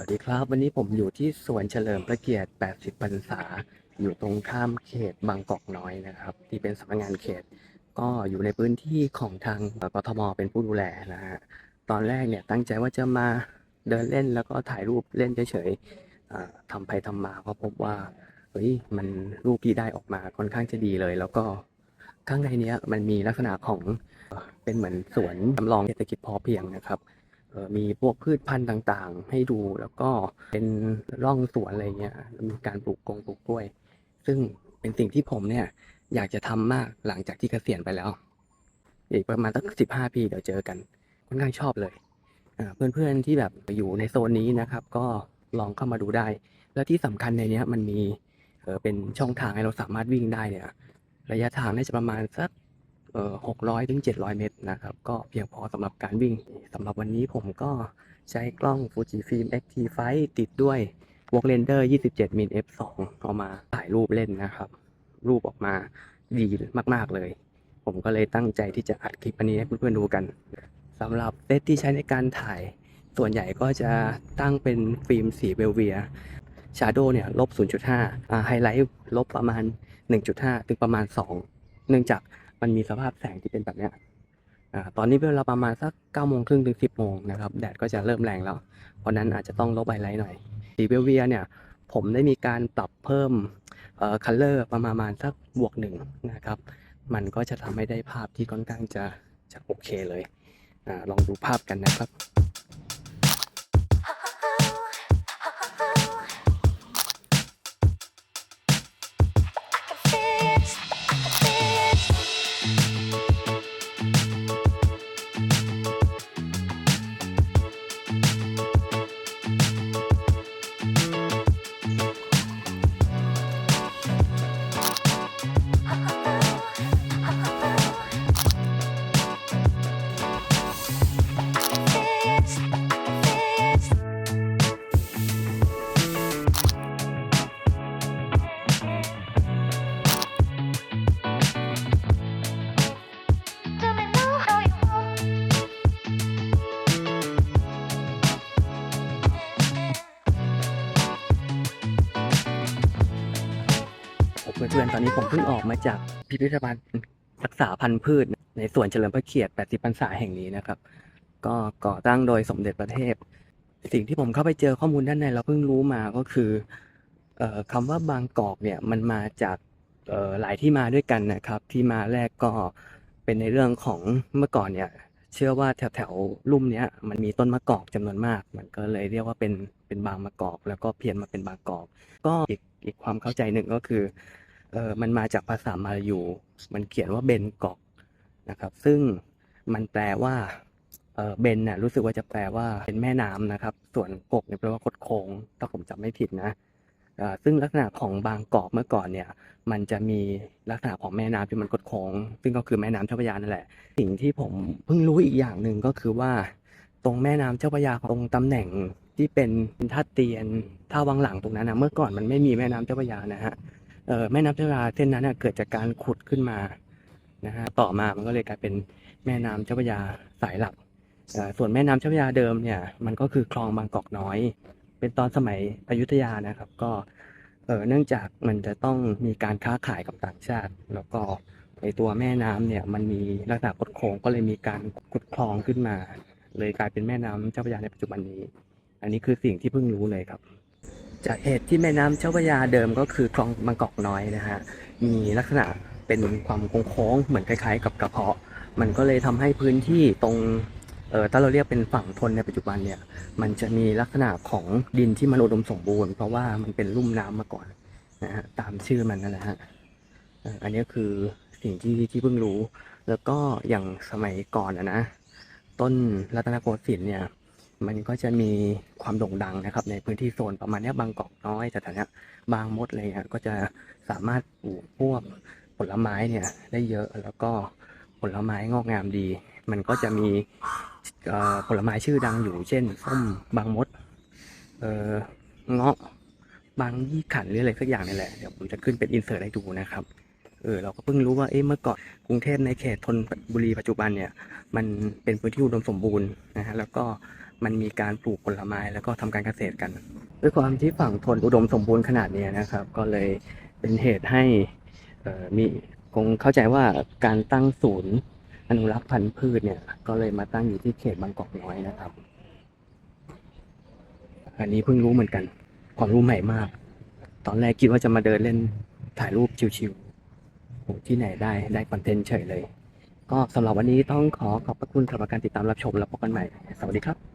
วัสดีครับ วันนี้ผมอยู่ที่สวนเฉลิมพระเกียรติ 80 พรรษา อยู่ตรงข้ามเขตบางกอกน้อยนะครับ ที่เป็นสำนักงานเขต ก็อยู่ในพื้นที่ของทางกทมเป็นผู้ดูแลนะฮะตอนแรกเนี่ยตั้งใจว่าจะมาเดินเล่นแล้วก็ถ่ายรูปเล่นเฉยๆทำไปทำมาก็พบว่าเฮ้ยมันรูปที่ได้ออกมาค่อนข้างจะดีเลย แล้วก็ข้างในเนี้ยมันมีลักษณะของเป็นเหมือนสวนจำลองเศรษฐกิจพอเพียงนะครับ มีพวกพืชพันธุ์ต่างๆ ให้ดูแล้วก็เป็นร่องสวนอะไรเงี้ยมีการปลูกกงปลูกกล้วย ซึ่งเป็นสิ่งที่ผมเนี่ยอยากจะทำมากหลังจากที่เกษียณไปแล้ว อีกประมาณสักสิบห้าปีเดี๋ยวเจอกันค่อนข้างชอบเลยเพื่อนๆที่แบบอยู่ในโซนนี้นะครับ ก็ลองเข้ามาดูได้ แล้วที่สำคัญในนี้มันมีเเป็นช่องทางให้เราสามารถวิ่งได้เนี่ย ระยะทางน่าจะประมาณสัก เอ่อ600ถึง700เมตรนะครับ ก็เพียงพอสำหรับการวิ่งสำหรับวันนี้ผมก็ใช้กล้อง Fujifilm X-T5 ติดด้วย w o r k r e n d e r 27มิล f2 เอามาถ่ายรูปเล่นนะครับ รูปออกมาดีมาก ๆ เลย ผมก็เลยตั้งใจที่จะอัดคลิปอันนี้ให้เพื่อนๆดูกันสำหรับเซตที่ใช้ในการถ่าย ส่วนใหญ่ก็จะตั้งเป็นฟิล์มสีเวลเวียชาร์โดเนี่ยลบ 0.5อ่าไฮไลท์ลบประมาณ 1.5 ถึงประมาณ 2 เนื่องจาก มันมีสภาพแสงที่เป็นแบบเนี้ยตอนนี้เวลาประมาณสัก9ก้าโมงครึ่งถึงสิบโมงนะครับ แดดก็จะเริ่มแรงแล้ว เพราะนั้นอาจจะต้องลบไฮไลท์หน่อย สีเวลเวียเนี่ย ผมได้มีการปรับเพิ่มคัลเลอร์ประมาณสักบวกหนึ่งนะครับ มันก็จะทำให้ได้ภาพที่ค่อนข้างจะจะโอเคเลยอลองดูภาพกันนะครับ เพื่อนๆ ตอนนี้ผมเพิ่งออกมาจากพิพิธภัณฑ์รักษาพันธุ์พืช ในสวนเฉลิมพระเกียรติ 80 พรรษาแห่งนี้นะครับ ก็ก่อตั้งโดยสมเด็จพระเทพ สิ่งที่ผมเข้าไปเจอข้อมูลด้านในเราเพิ่งรู้มาก็คืออคำว่าบางกอกเนี่ยมันมาจากหลายที่มาด้วยกันนะครับ ที่มาแรกก็เป็นในเรื่องของเมื่อก่อนเนี่ยเชื่อว่าแถวแถวๆลุ่มเนี้ยมันมีต้นมะกอกจำนวนมาก มันก็เลยเรียกว่าเป็นเป็นบางมะกอก แล้วก็เพี้ยนมาเป็นบางกอก ก็อีกอีกความเข้าใจหนึ่งก็คือ เออมันมาจากภาษามาลายู มันเขียนว่าเบนกอกนะครับ ซึ่งมันแปลว่าเออเบนน่ะรู้สึกว่าจะแปลว่าเป็นแม่น้ำนะครับ ส่วนกกเนี่ยแปลว่าคดโค้งถ้าผมจำไม่ผิดนะซึ่งลักษณะของบางกอกเมื่อก่อนเนี่ย มันจะมีลักษณะของแม่น้ำที่มันคดโค้งซึ่งก็คือแม่น้ำเจ้าพระยานั่นแหละ สิ่งที่ผมเพิ่งรู้อีกอย่างหนึ่งก็คือว่า ตรงแม่น้ำเจ้าพระยาตรงตำแหน่งที่เป็นท่าเตียนท่าวังหลังตรงนั้นนะเมื่อก่อนมันไม่มีแม่น้ำเจ้าพระยานะฮะ แม่น้ำเจ้าพระยาเส้นนั้นเกิดจากการขุดขึ้นมานะฮะต่อมามันก็เลยกลายเป็นแม่น้ำเจ้าพระยาสายหลักส่วนแม่น้ำเจ้าพระยาเดิมเนี่ยมันก็คือคลองบางกอกน้อย เป็นตอนสมัยอยุธยานะครับก็เออเนื่องจากมันจะต้องมีการค้าขายกับต่างชาติ แล้วก็ในตัวแม่น้ำเนี่ยมันมีลักษณะคดโค้งก็เลยมีการขุดคลองขึ้นมา เลยกลายเป็นแม่น้ำเจ้าพระยาในปัจจุบันนี้ อันนี้คือสิ่งที่เพิ่งรู้เลยครับ จากเหตุที่แม่น้ำเจ้าพระยาเดิมก็คือคลองบางกอกน้อยนะฮะมีลักษณะเป็นความโค้งๆเหมือนคล้ายๆ กับกระเพาะ มันก็เลยทำให้พื้นที่ตรงเออถ้าเราเรียกเป็นฝั่งทนในปัจจุบันเนี่ยมันจะมีลักษณะของดินที่มันอุดมสมบูรณ์เพราะว่ามันเป็นลุ่มน้ำมาก่อนนะฮะตามชื่อมันนั่นแหละฮะอันนี้คือสิ่งที่ที่เพิ่งรู้ แล้วก็อย่างสมัยก่อนอะนะต้นรัตนโกสินทร์เนี่ย มันก็จะมีความโด่งดังนะครับ ในพื้นที่โซนประมาณนี้บางกอกน้อยแต่แถวนี้บางมดอะไรเงี้ยก็จะสามารถปลูกพวกผลไม้เนี่ยได้เยอะแล้วก็ผลไม้งอกงามดี มันก็จะมีผลไม้ชื่อดังอยู่ เช่นส้มบางมดเออเงาะบางยี่ขันหรืออะไรสักอย่างนี่แหละเดี๋ยวผมจะขึ้นเป็นอินเสิร์ตให้ดูนะครับเออเราก็เพิ่งรู้ว่าเอ๊ะเมื่อก่อนกรุงเทพในเขตธนบุรีปัจจุบันเนี่ย มันเป็นพื้นที่อุดมสมบูรณ์นะฮะแล้วก็ มันมีการปลูกผลไม้แล้วก็ทำการเกษตรกัน ด้วยความที่ฝั่งทนอุดมสมบูรณ์ขนาดนี้นะครับ ก็เลยเป็นเหตุให้มีคงเข้าใจว่าการตั้งศูนย์อนุรักษ์พันธุ์พืชเนี่ยก็เลยมาตั้งอยู่ที่เขตบางกอกน้อยนะครับ อันนี้เพิ่งรู้เหมือนกันความรู้ใหม่มาก ตอนแรกคิดว่าจะมาเดินเล่นถ่ายรูปชิวๆโหที่ไหนได้ได้คอนเทนต์เฉยเลย ก็สำหรับวันนี้ต้องขอขอบพระคุณสำหรับการติดตามรับชมแล้วพบกันใหม่ สวัสดีครับ